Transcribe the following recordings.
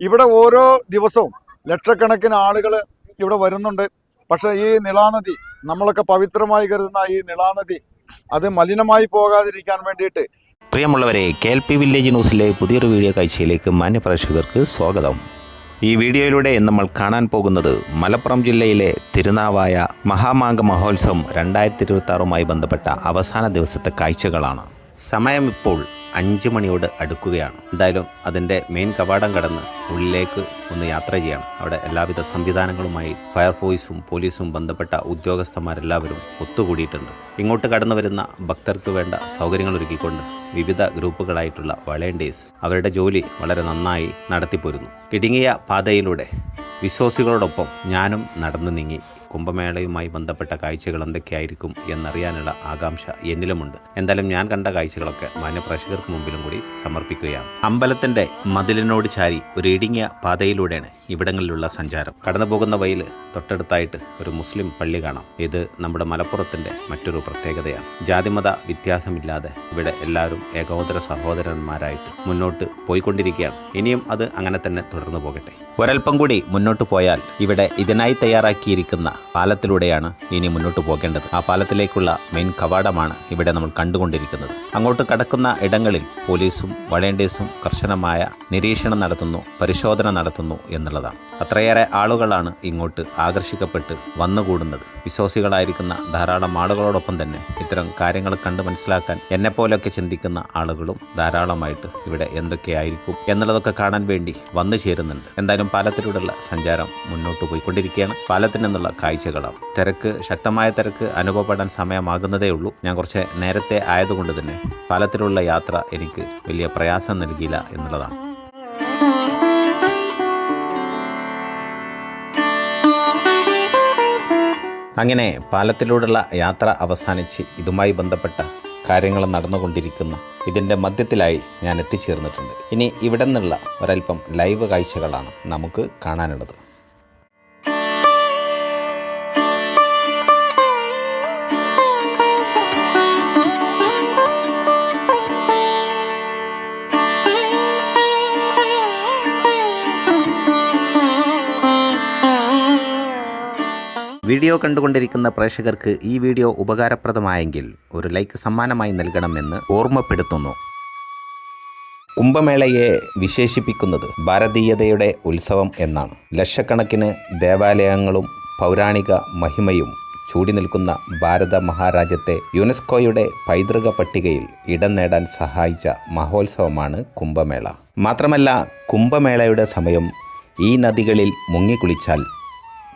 ഇവിടെ ഓരോ ദിവസവും ലക്ഷക്കണക്കിന് ആളുകൾ ഇവിടെ വരുന്നുണ്ട്. പക്ഷേ ഈ നിളാനദി നമ്മളൊക്കെ പവിത്രമായി കരുതുന്ന ഈ നിളാനദി അത് മലിനമായി പോകാതിരിക്കാൻ വേണ്ടിയിട്ട് പ്രിയമുള്ളവരെ കെ എൽ പി വില്ലേജ് ന്യൂസിലെ പുതിയൊരു വീഡിയോ കാഴ്ചയിലേക്ക് മാന്യപ്രേക്ഷകർക്ക് സ്വാഗതം. ഈ വീഡിയോയിലൂടെ നമ്മൾ കാണാൻ പോകുന്നത് മലപ്പുറം ജില്ലയിലെ തിരുനാവായ മഹാമാങ്ക മഹോത്സവം രണ്ടായിരത്തി ഇരുപത്തി ബന്ധപ്പെട്ട അവസാന ദിവസത്തെ കാഴ്ചകളാണ്. സമയം ഇപ്പോൾ അഞ്ച് മണിയോട് അടുക്കുകയാണ്. എന്തായാലും അതിന്റെ മെയിൻ കവാടം കടന്ന് ഉള്ളിലേക്ക് ഒന്ന് യാത്ര ചെയ്യണം. അവിടെ എല്ലാവിധ സംവിധാനങ്ങളുമായി ഫയർഫോഴ്സും പോലീസും ബന്ധപ്പെട്ട ഉദ്യോഗസ്ഥന്മാരെല്ലാവരും ഒത്തുകൂടിയിട്ടുണ്ട്. ഇങ്ങോട്ട് കടന്നു വരുന്ന ഭക്തർക്ക് വേണ്ട സൗകര്യങ്ങൾ ഒരുക്കിക്കൊണ്ട് വിവിധ ഗ്രൂപ്പുകളായിട്ടുള്ള വളണ്ടിയേഴ്സ് അവരുടെ ജോലി വളരെ നന്നായി നടത്തിപ്പോരുന്നു. ഇടുങ്ങിയ പാതയിലൂടെ വിശ്വാസികളോടൊപ്പം ഞാനും നടന്നു നീങ്ങി. കുംഭമേളയുമായി ബന്ധപ്പെട്ട കാഴ്ചകൾ എന്തൊക്കെയായിരിക്കും എന്നറിയാനുള്ള ആകാംക്ഷ എന്നിലുമുണ്ട്. എന്തായാലും ഞാൻ കണ്ട കാഴ്ചകളൊക്കെ മാന്യപ്രേക്ഷകർക്ക് മുമ്പിലും കൂടി സമർപ്പിക്കുകയാണ്. അമ്പലത്തിന്റെ മതിലിനോട് ചാരി ഒരു ഇടുങ്ങിയ പാതയിലൂടെയാണ് ഇവിടങ്ങളിലുള്ള സഞ്ചാരം. കടന്നു പോകുന്ന വഴിയിൽ തൊട്ടടുത്തായിട്ട് ഒരു മുസ്ലിം പള്ളി കാണാം. ഇത് നമ്മുടെ മലപ്പുറത്തിന്റെ മറ്റൊരു പ്രത്യേകതയാണ്. ജാതിമത വ്യത്യാസമില്ലാതെ ഇവിടെ എല്ലാവരും ഏകോദര സഹോദരന്മാരായിട്ട് മുന്നോട്ട് പോയിക്കൊണ്ടിരിക്കുകയാണ്. ഇനിയും അത് അങ്ങനെ തന്നെ തുടർന്നു പോകട്ടെ. ഒരൽപ്പം കൂടി മുന്നോട്ട് പോയാൽ ഇവിടെ ഇതിനായി തയ്യാറാക്കിയിരിക്കുന്ന പാലത്തിലൂടെയാണ് ഇനി മുന്നോട്ട് പോകേണ്ടത്. ആ പാലത്തിലേക്കുള്ള മെയിൻ കവാടമാണ് ഇവിടെ നമ്മൾ കണ്ടുകൊണ്ടിരിക്കുന്നത്. അങ്ങോട്ട് കടക്കുന്ന ഇടങ്ങളിൽ പോലീസും വളണ്ടിയേഴ്സും കർശനമായ നിരീക്ഷണം നടത്തുന്നു പരിശോധന നടത്തുന്നു എന്നുള്ളതാണ് അത്രയേറെ ആളുകളാണ് ഇങ്ങോട്ട് ആകർഷിക്കപ്പെട്ട് വന്നുകൂടുന്നത്. വിശ്വാസികളായിരിക്കുന്ന ധാരാളം ആളുകളോടൊപ്പം തന്നെ ഇത്തരം കാര്യങ്ങൾ കണ്ട് മനസ്സിലാക്കാൻ എന്നെപ്പോലൊക്കെ ചിന്തിക്കുന്ന ആളുകളും ധാരാളമായിട്ട് ഇവിടെ എന്തൊക്കെയായിരിക്കും എന്നുള്ളതൊക്കെ കാണാൻ വേണ്ടി വന്നു ചേരുന്നുണ്ട്. എന്തായാലും പാലത്തിലൂടെയുള്ള സഞ്ചാരം മുന്നോട്ട് പോയിക്കൊണ്ടിരിക്കുകയാണ്. പാലത്തിൽ നിന്നുള്ള കാഴ്ചകളാണ്. തിരക്ക് ശക്തമായ തിരക്ക് അനുഭവപ്പെടാൻ സമയമാകുന്നതേ ഉള്ളൂ. ഞാൻ കുറച്ച് നേരത്തെ ആയതുകൊണ്ട് തന്നെ പാലത്തിലുള്ള യാത്ര എനിക്ക് വലിയ പ്രയാസം നൽകിയില്ല എന്നുള്ളതാണ്. അങ്ങനെ പാലത്തിലൂടെയുള്ള യാത്ര അവസാനിച്ച് ഇതുമായി ബന്ധപ്പെട്ട കാര്യങ്ങൾ നടന്നുകൊണ്ടിരിക്കുന്ന. ഇതിന്റെ മധ്യത്തിലായി ഞാൻ എത്തിച്ചേർന്നിട്ടുണ്ട്. ഇനി ഇവിടെ നിന്നുള്ള ഒരൽപ്പം ലൈവ് കാഴ്ചകളാണ് നമുക്ക് കാണാനുള്ളത്. വീഡിയോ കണ്ടുകൊണ്ടിരിക്കുന്ന പ്രേക്ഷകർക്ക് ഈ വീഡിയോ ഉപകാരപ്രദമായെങ്കിൽ ഒരു ലൈക്ക് സമ്മാനമായി നൽകണമെന്ന് ഓർമ്മപ്പെടുത്തുന്നു. കുംഭമേളയെ വിശേഷിപ്പിക്കുന്നത് ഭാരതീയതയുടെ ഉത്സവം എന്നാണ്. ലക്ഷക്കണക്കിന് ദേവാലയങ്ങളും പൗരാണിക മഹിമയും ചൂടി നിൽക്കുന്ന ഭാരത മഹാരാജ്യത്തെ യുനെസ്കോയുടെ പൈതൃക പട്ടികയിൽ ഇടം നേടാൻ സഹായിച്ച മഹോത്സവമാണ് കുംഭമേള. മാത്രമല്ല കുംഭമേളയുടെ സമയം ഈ നദികളിൽ മുങ്ങിക്കുളിച്ചാൽ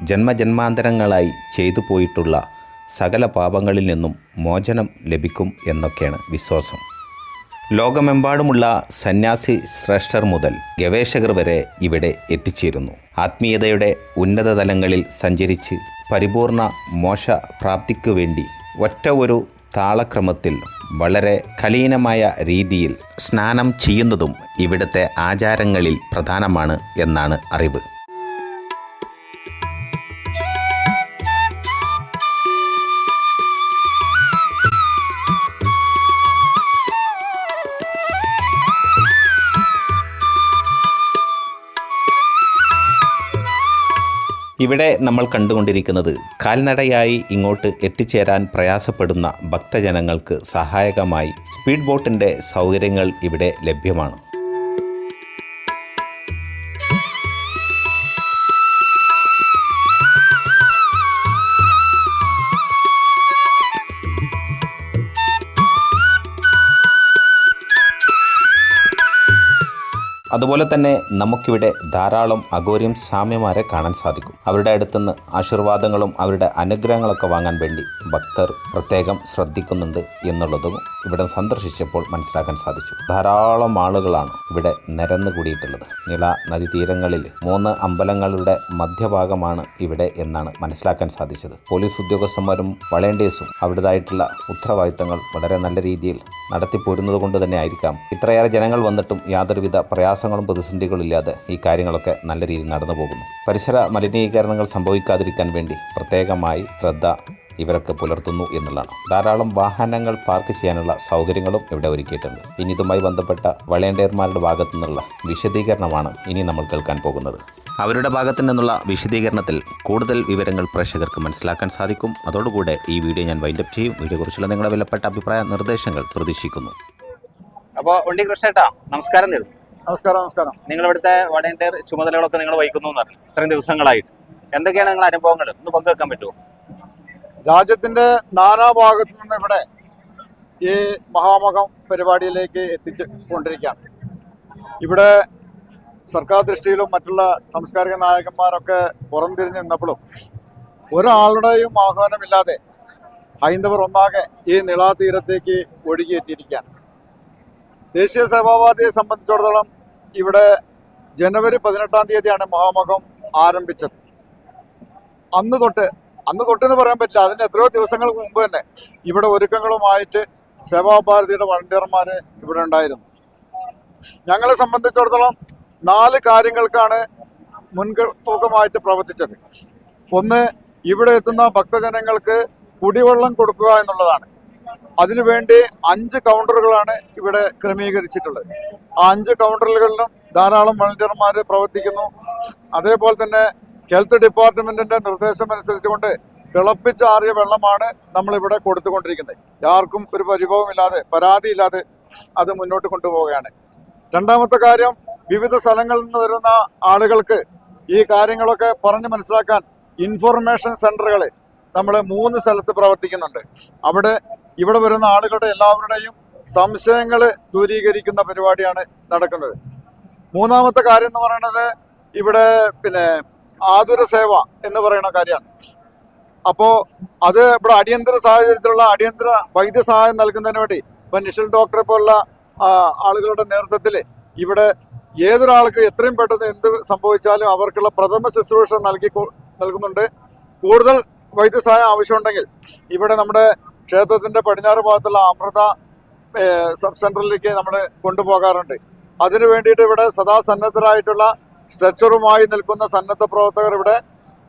ജന്മജന്മാന്തരങ്ങളായി ചെയ്തു പോയിട്ടുള്ള സകല പാപങ്ങളിൽ നിന്നും മോചനം ലഭിക്കും എന്നൊക്കെയാണ് വിശ്വാസം. ലോകമെമ്പാടുമുള്ള സന്യാസി ശ്രേഷ്ഠർ മുതൽ ഗവേഷകർ വരെ ഇവിടെ എത്തിച്ചേരുന്നു. ആത്മീയതയുടെ ഉന്നത തലങ്ങളിൽ സഞ്ചരിച്ച് പരിപൂർണ മോശ പ്രാപ്തിക്കു വേണ്ടി ഒറ്റ ഒരു താളക്രമത്തിൽ വളരെ കലീനമായ രീതിയിൽ സ്നാനം ചെയ്യുന്നതും ഇവിടുത്തെ ആചാരങ്ങളിൽ പ്രധാനമാണ് എന്നാണ് അറിവ്. ഇവിടെ നമ്മൾ കണ്ടുകൊണ്ടിരിക്കുന്നത് കാൽനടയായി ഇങ്ങോട്ട് എത്തിച്ചേരാൻ പ്രയാസപ്പെടുന്ന ഭക്തജനങ്ങൾക്ക് സഹായകമായി സ്പീഡ് ബോട്ടിന്റെ സൗകര്യങ്ങൾ ഇവിടെ ലഭ്യമാണ്. അതുപോലെ തന്നെ നമുക്കിവിടെ ധാരാളം അഗോര്യം സാമ്യമാരെ കാണാൻ സാധിക്കും. അവരുടെ അടുത്തുനിന്ന് ആശീർവാദങ്ങളും അവരുടെ അനുഗ്രഹങ്ങളൊക്കെ വാങ്ങാൻ വേണ്ടി ഭക്തർ പ്രത്യേകം ശ്രദ്ധിക്കുന്നുണ്ട് എന്നുള്ളതും ഇവിടെ സന്ദർശിച്ചപ്പോൾ മനസ്സിലാക്കാൻ സാധിച്ചു. ധാരാളം ആളുകളാണ് ഇവിടെ നിരന്നു കൂടിയിട്ടുള്ളത്. നിള നദീതീരങ്ങളിൽ മൂന്ന് അമ്പലങ്ങളുടെ മധ്യഭാഗമാണ് ഇവിടെ എന്നാണ് മനസ്സിലാക്കാൻ സാധിച്ചത്. പോലീസ് ഉദ്യോഗസ്ഥന്മാരും വളേണ്ടേഴ്സും അവരുടേതായിട്ടുള്ള ഉത്തരവാദിത്തങ്ങൾ വളരെ നല്ല രീതിയിൽ നടത്തിപ്പോരുന്നത് കൊണ്ട് തന്നെ ആയിരിക്കാം. ഇത്രയേറെ ജനങ്ങൾ വന്നിട്ടും യാതൊരുവിധ പ്രയാസങ്ങളും പ്രതിസന്ധികളും ഇല്ലാതെ ഈ കാര്യങ്ങളൊക്കെ നല്ല രീതിയിൽ നടന്നു പോകുന്നു. പരിസര മലിനീകരണങ്ങൾ സംഭവിക്കാതിരിക്കാൻ വേണ്ടി പ്രത്യേകമായി ശ്രദ്ധ ഇവരൊക്കെ പുലർത്തുന്നു എന്നുള്ളതാണ്. ധാരാളം വാഹനങ്ങൾ പാർക്ക് ചെയ്യാനുള്ള സൗകര്യങ്ങളും ഇവിടെ ഒരുക്കിയിട്ടുണ്ട്. ഇനി ഇതുമായി ബന്ധപ്പെട്ട വളണ്ടിയർമാരുടെ ഭാഗത്തു നിന്നുള്ള വിശദീകരണമാണ് ഇനി നമ്മൾ കേൾക്കാൻ പോകുന്നത്. അവരുടെ ഭാഗത്തു നിന്നുള്ള വിശദീകരണത്തിൽ കൂടുതൽ വിവരങ്ങൾ പ്രേക്ഷകർക്ക് മനസ്സിലാക്കാൻ സാധിക്കും. അതോടുകൂടെ ഈ വീഡിയോ ഞാൻ വൈൻഡപ്പ് ചെയ്യും. കുറിച്ചുള്ള നിങ്ങളുടെ വിലപ്പെട്ട അഭിപ്രായ നിർദ്ദേശങ്ങൾ പ്രതീക്ഷിക്കുന്നു. അപ്പോൾ ഉണ്ണി കൃഷ്ണേട്ടാ നമസ്കാരം തരുന്നു നമസ്കാരം നമസ്കാരം. നിങ്ങൾ ഇവിടുത്തെ വളണ്ടിയർ ചുമതലകളൊക്കെ നിങ്ങൾ വഹിക്കുന്നു എന്ന് പറഞ്ഞു ഇത്രയും ദിവസങ്ങളായിട്ട്. എന്തൊക്കെയാണ് നിങ്ങളുടെ അനുഭവങ്ങൾ? ഒന്ന് പങ്കുവെക്കാൻ പറ്റുമോ? രാജ്യത്തിന്റെ നാനാഭാഗത്തു നിന്ന് ഇവിടെ ഈ മഹാമകം പരിപാടിയിലേക്ക് എത്തിച്ചു കൊണ്ടിരിക്കുകയാണ് ഇവിടെ സർക്കാർ ദൃഷ്ടിയിലും മറ്റുള്ള സാംസ്കാരിക നായകന്മാരൊക്കെ പുറംതിരിഞ്ഞ് നിന്നപ്പോഴും ഒരാളുടെയും ആഹ്വാനമില്ലാതെ ഹൈന്ദവർ ഒന്നാകെ ഈ നിളാതീരത്തേക്ക് ഒഴുകിയെത്തിയിരിക്കുകയാണ്. ദേശീയ സേവാവാദിയെ സംബന്ധിച്ചിടത്തോളം ഇവിടെ ജനുവരി പതിനെട്ടാം തീയതിയാണ് മഹാമകം ആരംഭിച്ചത്. അന്ന് തൊട്ട് അന്ന് തൊട്ടെന്ന് പറയാൻ പറ്റില്ല. അതിന് എത്രയോ ദിവസങ്ങൾക്ക് മുമ്പ് തന്നെ ഇവിടെ ഒരുക്കങ്ങളുമായിട്ട് സേവാഭാരതിയുടെ വളണ്ടിയർമാർ ഇവിടെ ഉണ്ടായിരുന്നു. ഞങ്ങളെ സംബന്ധിച്ചിടത്തോളം നാല് കാര്യങ്ങൾക്കാണ് മുൻതൂക്കമായിട്ട് പ്രവർത്തിച്ചത്. ഒന്ന് ഇവിടെ എത്തുന്ന ഭക്തജനങ്ങൾക്ക് കുടിവെള്ളം കൊടുക്കുക എന്നുള്ളതാണ്. അതിനുവേണ്ടി അഞ്ച് കൗണ്ടറുകളാണ് ഇവിടെ ക്രമീകരിച്ചിട്ടുള്ളത്. ആ അഞ്ച് കൗണ്ടറുകളിലും ധാരാളം വളണ്ടിയർമാർ പ്രവർത്തിക്കുന്നു. അതേപോലെ തന്നെ ഹെൽത്ത് ഡിപ്പാർട്ട്മെന്റിന്റെ നിർദ്ദേശം അനുസരിച്ചുകൊണ്ട് തിളപ്പിച്ചാറിയ വെള്ളമാണ് നമ്മൾ ഇവിടെ കൊടുത്തുകൊണ്ടിരിക്കുന്നത്. ആർക്കും ഒരു പരിഭവമില്ലാതെ പരാതിയില്ലാതെ അത് മുന്നോട്ട് കൊണ്ടുപോവുകയാണ്. രണ്ടാമത്തെ കാര്യം വിവിധ സ്ഥലങ്ങളിൽ നിന്ന് വരുന്ന ആളുകൾക്ക് ഈ കാര്യങ്ങളൊക്കെ പറഞ്ഞ് മനസ്സിലാക്കാൻ ഇൻഫർമേഷൻ സെന്ററുകൾ നമ്മൾ മൂന്ന് സ്ഥലത്ത് പ്രവർത്തിക്കുന്നുണ്ട്. അവിടെ ഇവിടെ വരുന്ന ആളുകളുടെ എല്ലാവരുടെയും സംശയങ്ങൾ ദൂരീകരിക്കുന്ന പരിപാടിയാണ് നടക്കുന്നത്. മൂന്നാമത്തെ കാര്യം എന്ന് പറയുന്നത് ഇവിടെ പിന്നെ ആതുര സേവ എന്ന് പറയുന്ന കാര്യമാണ്. അപ്പോൾ അത് ഇവിടെ അടിയന്തര സാഹചര്യത്തിലുള്ള അടിയന്തര വൈദ്യസഹായം നൽകുന്നതിന് വേണ്ടി ഇപ്പം നിഷൽ ഡോക്ടറെ പോലുള്ള ആളുകളുടെ നേതൃത്വത്തിൽ ഇവിടെ ഏതൊരാൾക്ക് എത്രയും പെട്ടെന്ന് എന്ത് സംഭവിച്ചാലും അവർക്കുള്ള പ്രഥമ ശുശ്രൂഷ നൽകി നൽകുന്നുണ്ട്. കൂടുതൽ വൈദ്യസഹായം ആവശ്യമുണ്ടെങ്കിൽ ഇവിടെ നമ്മുടെ ക്ഷേത്രത്തിന്റെ പടിഞ്ഞാറ് ഭാഗത്തുള്ള അമൃത സബ് സെന്ററിലേക്ക് നമ്മൾ കൊണ്ടുപോകാറുണ്ട്. അതിനു വേണ്ടിയിട്ട് ഇവിടെ സദാ സന്നദ്ധരായിട്ടുള്ള സ്ട്രെച്ചറുമായി നിൽക്കുന്ന സന്നദ്ധ പ്രവർത്തകർ ഇവിടെ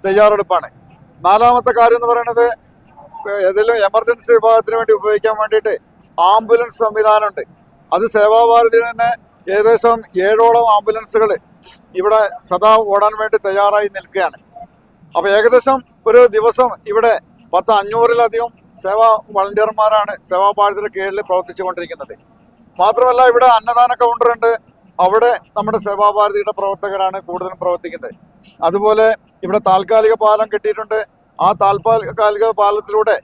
തയ്യാറെടുപ്പാണ്. നാലാമത്തെ കാര്യം എന്ന് പറയുന്നത് ഏതെങ്കിലും എമർജൻസി വിഭാഗത്തിന് വേണ്ടി ഉപയോഗിക്കാൻ വേണ്ടിയിട്ട് ആംബുലൻസ് സംവിധാനമുണ്ട്. അത് സേവാഭാരതി തന്നെ ഏകദേശം ഏഴോളം ആംബുലൻസുകൾ ഇവിടെ സദാ ഓടാൻ വേണ്ടി തയ്യാറായി നിൽക്കുകയാണ്. അപ്പോൾ ഏകദേശം ഒരു ദിവസം ഇവിടെ പത്ത് അഞ്ഞൂറിലധികം സേവാ വളണ്ടിയർമാരാണ് സേവാഭാരതിയുടെ കീഴിൽ പ്രവർത്തിച്ചുകൊണ്ടിരിക്കുന്നത്. മാത്രമല്ല ഇവിടെ അന്നദാന കൗണ്ടറുണ്ട് അവിടെ നമ്മുടെ സേവാഭാരതിയുടെ പ്രവർത്തകരാണ് കൂടുതലും പ്രവർത്തിക്കുന്നത്. അതുപോലെ ഇവിടെ താൽക്കാലിക പാലം കെട്ടിയിട്ടുണ്ട്. ആ താൽക്കാലിക പാലത്തിലൂടെ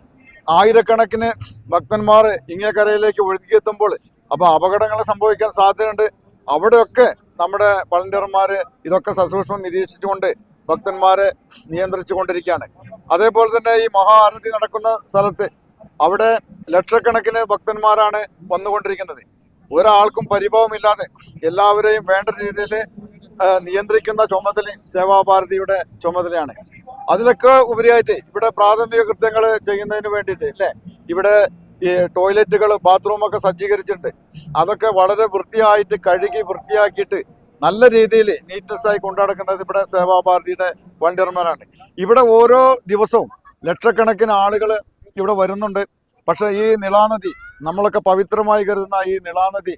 ആയിരക്കണക്കിന് ഭക്തന്മാർ ഇങ്ങേക്കരയിലേക്ക് ഒഴുകിയെത്തുമ്പോൾ അപ്പോൾ അപകടങ്ങൾ സംഭവിക്കാൻ സാധ്യതയുണ്ട്. അവിടെയൊക്കെ നമ്മുടെ വളണ്ടിയർമാർ ഇതൊക്കെ സസൂക്ഷ്മം നിരീക്ഷിച്ചുകൊണ്ട് ഭക്തന്മാരെ നിയന്ത്രിച്ചു കൊണ്ടിരിക്കുകയാണ് അതേപോലെ തന്നെ ഈ മഹാആരതി നടക്കുന്ന സ്ഥലത്ത് അവിടെ ലക്ഷക്കണക്കിന് ഭക്തന്മാരാണ് വന്നുകൊണ്ടിരിക്കുന്നത്. ഒരാൾക്കും പരിഭവമില്ലാതെ എല്ലാവരെയും വേണ്ട രീതിയിൽ നിയന്ത്രിക്കുന്ന ചുമതല സേവാഭാരതിയുടെ ചുമതലയാണ്. അതിലൊക്കെ ഉപരിയായിട്ട് ഇവിടെ പ്രാഥമിക കൃത്യങ്ങൾ ചെയ്യുന്നതിന് വേണ്ടിയിട്ട് അല്ലേ? ഇവിടെ ഈ ടോയ്ലറ്റുകൾ ബാത്റൂമൊക്കെ സജ്ജീകരിച്ചിട്ടുണ്ട്. അതൊക്കെ വളരെ വൃത്തിയായിട്ട് കഴുകി വൃത്തിയാക്കിയിട്ട് നല്ല രീതിയിൽ നീറ്റ്നെസ് ആയി കൊണ്ടുനടക്കുന്നത് ഇവിടെ സേവാഭാരതിയുടെ വണ്ടിയർമാരാണ്. ഇവിടെ ഓരോ ദിവസവും ലക്ഷക്കണക്കിന് ആളുകൾ ഇവിടെ വരുന്നുണ്ട്. പക്ഷേ ഈ നിളാനദി നമ്മളൊക്കെ പവിത്രമായി കരുതുന്ന ഈ നിളാനദി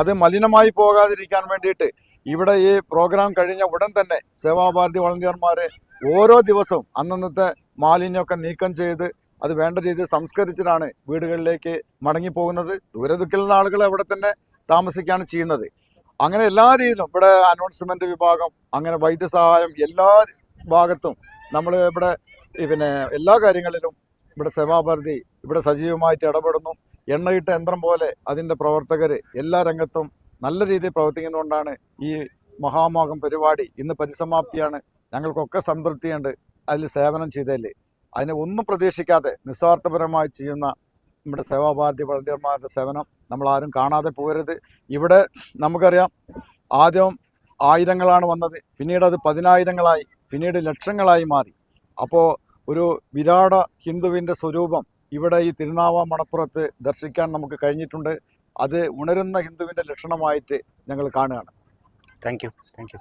അത് മലിനമായി പോകാതിരിക്കാൻ വേണ്ടിയിട്ട് ഇവിടെ ഈ പ്രോഗ്രാം കഴിഞ്ഞ ഉടൻ തന്നെ സേവാഭാരതി വളണ്ടിയർമാർ ഓരോ ദിവസവും അന്നന്നത്തെ മാലിന്യമൊക്കെ നീക്കം ചെയ്ത് അത് വേണ്ട രീതിയിൽ സംസ്കരിച്ചിട്ടാണ് വീടുകളിലേക്ക് മടങ്ങിപ്പോകുന്നത്. പോകുന്നത് ദൂരദിക്കിലുള്ള ആളുകൾ അവിടെ തന്നെ താമസിക്കുകയാണ് ചെയ്യുന്നത്. അങ്ങനെ എല്ലാ രീതിയിലും ഇവിടെ അനൗൺസ്മെന്റ് വിഭാഗം അങ്ങനെ വൈദ്യസഹായം എല്ലാ ഭാഗത്തും നമ്മൾ ഇവിടെ പിന്നെ എല്ലാ കാര്യങ്ങളിലും ഇവിടെ സേവാഭാരതി ഇവിടെ സജീവമായിട്ട് ഇടപെടുന്നു. എണ്ണയിട്ട യന്ത്രം പോലെ അതിന്റെ പ്രവർത്തകർ എല്ലാ രംഗത്തും നല്ല രീതിയിൽ പ്രവർത്തിക്കുന്നതുകൊണ്ടാണ് ഈ മഹാമോഹം പരിപാടി ഇന്ന് പരിസമാപ്തിയാണ്. ഞങ്ങൾക്കൊക്കെ സംതൃപ്തിയുണ്ട് അതിൽ സേവനം ചെയ്തതിൽ. അതിനെ ഒന്നും പ്രതീക്ഷിക്കാതെ നിസ്വാർത്ഥപരമായി ചെയ്യുന്ന നമ്മുടെ സേവാഭാരതി വളണ്ടിയർമാരുടെ സേവനം നമ്മൾ ആരും കാണാതെ പോകരുത്. ഇവിടെ നമുക്കറിയാം ആദ്യം ആയിരങ്ങളാണ് വന്നത് പിന്നീട് അത് പതിനായിരങ്ങളായി പിന്നീട് ലക്ഷങ്ങളായി മാറി. അപ്പോൾ ഒരു വിരാട ഹിന്ദുവിന്റെ സ്വരൂപം ഇവിടെ ഈ തിരുനാവ മണപ്പുറത്ത് ദർശിക്കാൻ നമുക്ക് കഴിഞ്ഞിട്ടുണ്ട്. അത് ഉണരുന്ന ഹിന്ദുവിന്റെ ലക്ഷണമായിട്ട് ഞങ്ങൾ കാണുകയാണ്. Thank you thank you